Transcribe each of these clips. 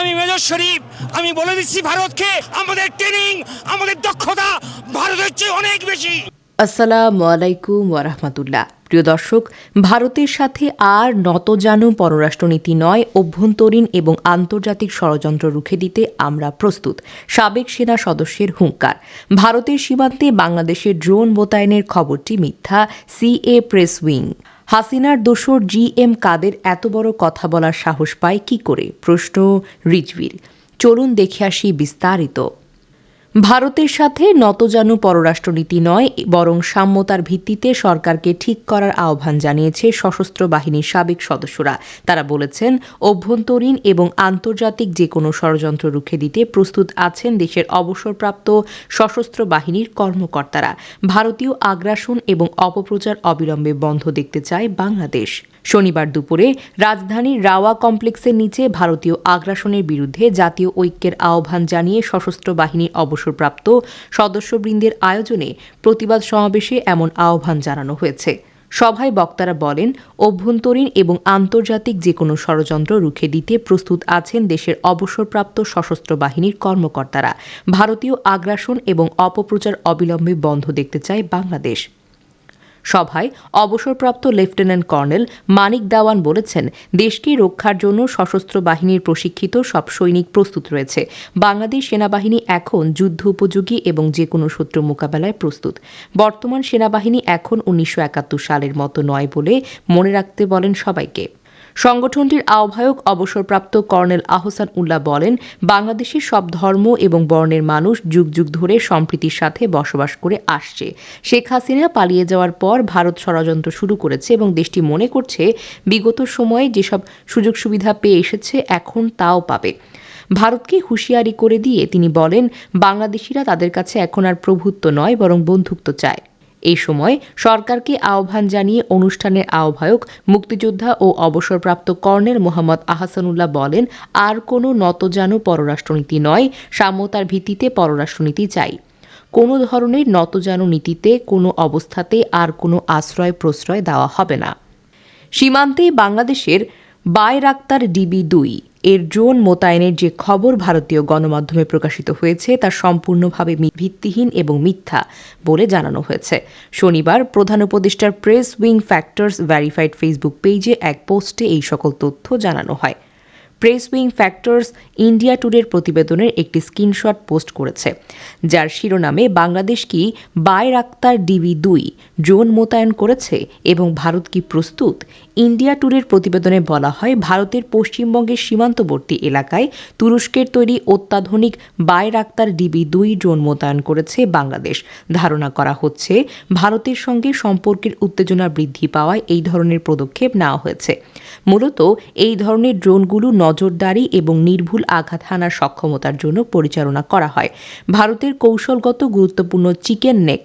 আমি মেজর শরীফ, আমি বলে দিচ্ছি ভারতকে আমাদের ট্রেনিং আমাদের দক্ষতা ভারতের চেয়ে অনেক বেশি। আসসালামু আলাইকুম ওয়ারহমাতুল্লাহ। প্রিয় দর্শক, ভারতের সাথে আর নতজানু পররাষ্ট্রনীতি নয়, অভ্যন্তরীণ এবং আন্তর্জাতিক ষড়যন্ত্র রুখে দিতে আমরা প্রস্তুত। সাবেক সেনা সদস্যের হুঙ্কার। ভারতের সীমান্তে বাংলাদেশের ড্রোন মোতায়েনের খবরটি মিথ্যা, সিএ প্রেস উইং। হাসিনার দোসর জি এম কাদের এত বড় কথা বলার সাহস পায় কি করে? প্রশ্ন রিজভির। চলুন দেখে আসি বিস্তারিত। ভারতের সাথে নতজানু পররাষ্ট্রনীতি নয়, বরং সাম্যতার ভিত্তিতে সরকারকে ঠিক করার আহ্বান জানিয়েছে সশস্ত্র বাহিনীর সাবেক সদস্যরা। তারা বলেছেন, অভ্যন্তরীণ এবং আন্তর্জাতিক যে কোনো ষড়যন্ত্র রুখে দিতে প্রস্তুত আছেন দেশের অবসরপ্রাপ্ত সশস্ত্র বাহিনীর কর্মকর্তারা। ভারতীয় আগ্রাসন এবং অপপ্রচার অবিলম্বে বন্ধ দেখতে চায় বাংলাদেশ। শনিবার দুপুরে রাজধানীর রাওয়া কমপ্লেক্সের নিচে ভারতীয় আগ্রাসনের বিরুদ্ধে জাতীয় ঐক্যের আহ্বান জানিয়ে সশস্ত্র বাহিনীর অবসরপ্রাপ্ত সদস্যবৃন্দের আয়োজনে প্রতিবাদ সমাবেশে এমন আহ্বান জানানো হয়েছে। সভায় বক্তারা বলেন, অভ্যন্তরীণ এবং আন্তর্জাতিক যে কোনো ষড়যন্ত্র রুখে দিতে প্রস্তুত আছেন দেশের অবসরপ্রাপ্ত সশস্ত্র বাহিনীর কর্মকর্তারা। ভারতীয় আগ্রাসন এবং অপপ্রচার অবিলম্বে বন্ধ দেখতে চায় বাংলাদেশ। সভায় অবসরপ্রাপ্ত লেফটেন্যান্ট কর্নেল মানিক দাওয়ান বলেছেন, দেশকে রক্ষার জন্য সশস্ত্র বাহিনীর প্রশিক্ষিত সব সৈনিক প্রস্তুত রয়েছে। বাংলাদেশ সেনাবাহিনী এখন যুদ্ধ উপযোগী এবং যে কোনো শত্রু মোকাবেলায় প্রস্তুত। বর্তমান সেনাবাহিনী এখন উনিশশো একাত্তর সালের মতো নয় বলে মনে রাখতে বলেন সবাইকে। সংগঠনটির আহ্বায়ক অবসরপ্রাপ্ত কর্নেল আহসান উল্লাহ বলেন, বাংলাদেশের সব ধর্ম এবং বর্ণের মানুষ যুগ যুগ ধরে সম্প্রীতির সাথে বসবাস করে আসছে। শেখ হাসিনা পালিয়ে যাওয়ার পর ভারত ষড়যন্ত্র শুরু করেছে এবং দেশটি মনে করছে বিগত সময়ে যেসব সুযোগ সুবিধা পেয়ে এসেছে এখন তাও পাবে। ভারতকে হুঁশিয়ারি করে দিয়ে তিনি বলেন, বাংলাদেশিরা তাদের কাছে এখন আর প্রভুত্ব নয়, বরং বন্ধুত্ব চায়। এই সময় সরকারকে আহ্বান জানিয়ে অনুষ্ঠানের আহ্বায়ক, মুক্তিযোদ্ধা ও অবসরপ্রাপ্ত কর্নেল মোহাম্মদ আহসানুল্লাহ বলেন, আর কোনো নতজানু পররাষ্ট্রনীতি নয় সাম্যতার ভিত্তিতে পররাষ্ট্রনীতি চাই। কোনো ধরনের নতজানু নীতিতে, কোনো অবস্থাতে আর কোনো আশ্রয় প্রশ্রয় দেওয়া হবে না। সীমান্তে বাংলাদেশের বায়রাক্তার ডিবি দুই এর ড্রোন মোতায়েনের যে খবর ভারতীয় গণমাধ্যমে প্রকাশিত হয়েছে, তা সম্পূর্ণভাবে ভিত্তিহীন এবং মিথ্যা বলে জানানো হয়েছে। শনিবার প্রধান উপদেষ্টার press wing facts verified Facebook পেজে এক পোস্টে এই সকল তথ্য জানানো হয়। প্রেস উইং ফ্যাক্টরস ইন্ডিয়া টুডের প্রতিবেদনের একটি স্ক্রিনশট পোস্ট করেছে, যার শিরোনামে বাংলাদেশ কি বায়রাক্তার ডিবি দুই ড্রোন মোতায়েন করেছে এবং ভারত কি প্রস্তুত ইন্ডিয়া ট্যুরের প্রতিবেদনে বলা হয়, ভারতের পশ্চিমবঙ্গের সীমান্তবর্তী এলাকায় তুরস্কের তৈরি অত্যাধুনিক বায়রাক্তার ডিবি দুই ড্রোন মোতায়েন করেছে বাংলাদেশ। ধারণা করা হচ্ছে, ভারতের সঙ্গে সম্পর্কের উত্তেজনা বৃদ্ধি পাওয়ায় এই ধরনের পদক্ষেপ নেওয়া হয়েছে। মূলত, এই ধরনের ড্রোনগুলো নজরদারি এবং নির্ভুল আঘাত হানার সক্ষমতার জন্য পরিচালনা করা হয়। ভারতের কৌশলগত গুরুত্বপূর্ণ চিকেন নেক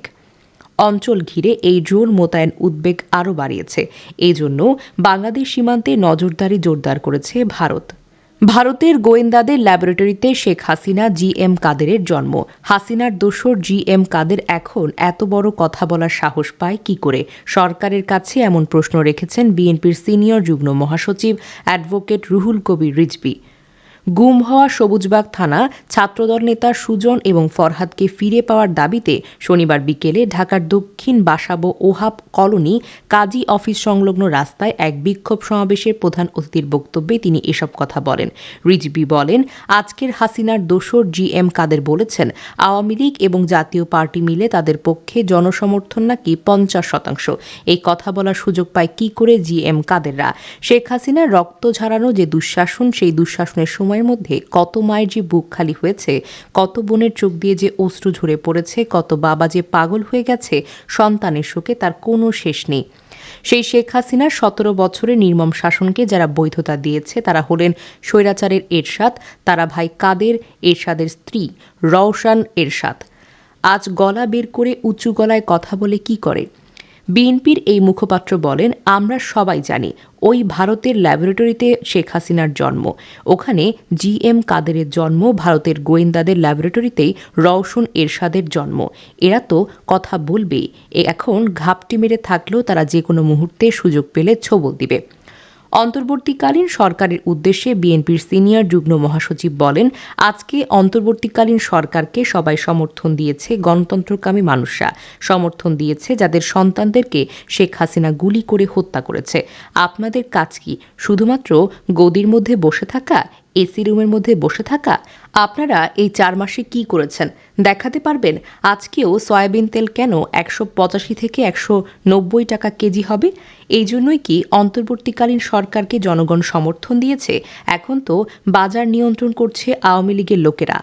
অঞ্চল ঘিরে এই ড্রোন মোতায়েন উদ্বেগ আরও বাড়িয়েছে। এই জন্য বাংলাদেশ সীমান্তে নজরদারি জোরদার করেছে ভারত। ভারতের গোয়েন্দাদের ল্যাবরেটরিতে শেখ হাসিনা, জি এম কাদেরের জন্ম। হাসিনার দোসর জি এম কাদের এখন এত বড় কথা বলার সাহস পায় কি করে? সরকারের কাছে এমন প্রশ্ন রেখেছেন বিএনপির সিনিয়র যুগ্ম মহাসচিব অ্যাডভোকেট রুহুল কবির রিজভী। গুম হওয়া সবুজবাগ থানা ছাত্রদল নেতা সুজন এবং ফরহাদকে ফিরে পাওয়ার দাবিতে শনিবার বিকেলে ঢাকার দক্ষিণ বাসাবো ওহাব কলোনি কাজী অফিস সংলগ্ন রাস্তায় এক বিক্ষোভ সমাবেশের প্রধান অতিথির বক্তব্যে তিনি এসব কথা বলেন। রিজবি বলেন, আজকের হাসিনার দোসর জি এম কাদের বলেছেন, আওয়ামী লীগ এবং জাতীয় পার্টি মিলে তাদের পক্ষে জনসমর্থন নাকি পঞ্চাশ শতাংশ। এই কথা বলার সুযোগ পায় কি করে জি এম কাদেররা? শেখ হাসিনার রক্ত ঝরানো যে দুঃশাসন, সেই দুঃশাসনের সময়ের মধ্যে কত মায়ের যে বুক খালি হয়েছে, কত বোনের চোখ দিয়ে যে অশ্রু ঝরে পড়েছে, কত বাবা যে পাগল হয়ে গেছে, সন্তানের শোকে তার কোনো শেষ নেই। সেই শেখ হাসিনার সতেরো বছরের নির্মম শাসনকে যারা বৈধতা দিয়েছে, তারা হলেন স্বৈরাচারের এরশাদ, তারা ভাই কাদের এরশাদের স্ত্রী, রওশান এরশাদ। আজ গলা বের করে উঁচু গলায় কথা বলে কি করে? বিএনপির এই মুখপাত্র বলেন, আমরা সবাই জানি ওই ভারতের ল্যাবরেটরিতে শেখ হাসিনার জন্ম। ওখানে জি এম কাদেরের জন্ম, ভারতের গোয়েন্দাদের ল্যাবরেটরিতেই রওশন এরশাদের জন্ম। এরা তো কথা বলবেই। এখন ঘাপটি মেরে থাকলেও তারা যে কোনো মুহূর্তে সুযোগ পেলে ছবল দিবে। অন্তর্বর্তীকালীন সরকারের উদ্দেশ্যে বিএনপির সিনিয়র যুগ্ম মহাসচিব বলেন, আজকে অন্তর্বর্তীকালীন সরকারকে সবাই সমর্থন দিয়েছে গণতন্ত্রকামী মানুষরা। সমর্থন দিয়েছে যাদের সন্তানদেরকে শেখ হাসিনা গুলি করে হত্যা করেছে। আপনাদের কাজ কি? শুধুমাত্র গদির মধ্যে বসে থাকা এসি রুমের মধ্যে বসে থাকা আপনারা এই চার মাসে কি করেছেন? দেখাতে পারবেন আজকেও সয়াবিন তেল কেন একশো পঁচাশি থেকে একশো নব্বই টাকা কেজি হবে? এই জন্যই কি অন্তর্বর্তীকালীন সরকারকে জনগণ সমর্থন দিয়েছে? এখন তো বাজার নিয়ন্ত্রণ করছে আওয়ামী লীগের লোকেরা।